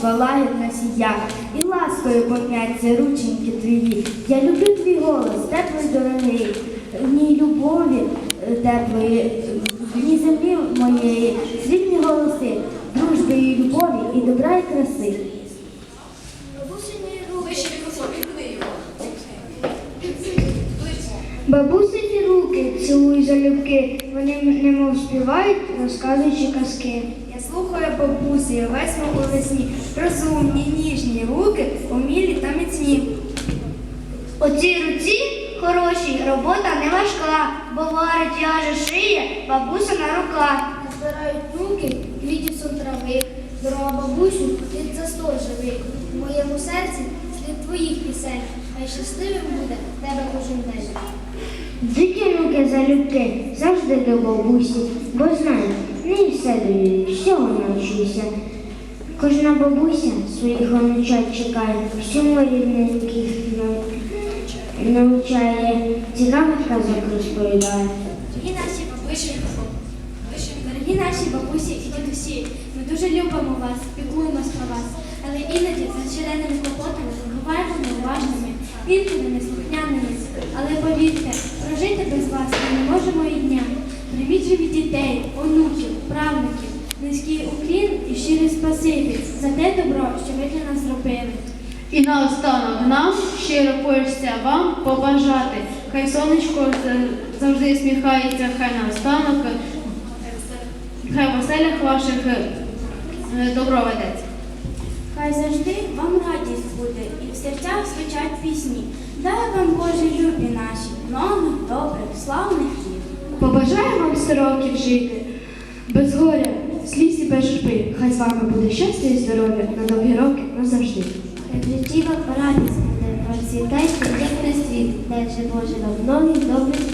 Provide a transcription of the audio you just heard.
сонечко, лагідна сія, і ласкою пом'яться рученьки твої. Я люблю твій голос, теплий дорогий, в ній любові е, теплої, в ній землі моєї, світлі голоси, дружби і любові, і добра і краси. Вище руки цілуй залюбки, вони немов співають, розказуючи казки. Я слухаю бабусі, весьмо у весні, розумні, ніжні руки, умілі та міцні. Оці руці хороші, робота не важка, бо варить в'яже шиє, бабуся на руках. Збирають руки, квітів сон трави, дорога бабусю, ти за сто живий. В моєму серці слід твоїх пісень, хай щасливим буде тебе кожен день. Дикі залюбки завжди до бабусі, бо знаю, не все даю, всього навчуся. Кожна бабуся своїх онучат чекає, всьому рідненьких навчає, цікавих казок розповідає. Дорогі наші бабусі, дорогі наші бабусі і дідусі, ми дуже любимо вас, піклуємось про вас, але іноді за щоденними клопотами буваємо неуважними, інколи неслухняними. Без вас ми не можемо і дня. Прийміть же від дітей, онуків, правнуків, низький уклін і щире спасибі за те добро, що ви для нас зробили. І наостанок нам щиро хочеться вам побажати. Хай сонечко завжди сміхається, хай наостанок, хай в оселях ваших е, добро ведеться. Хай завжди вам радість буде і в серцях звучать пісні. Дай вам Боже любі наші, нових, добрих, славних днів. Побажаю вам сто років жити, без горя, сліз і без журби. Хай з вами буде щастя і здоров'я на довгі роки назавжди. Хай в житті вам радість буде, процвітайте, як на світ, дай же Боже вам нових добрих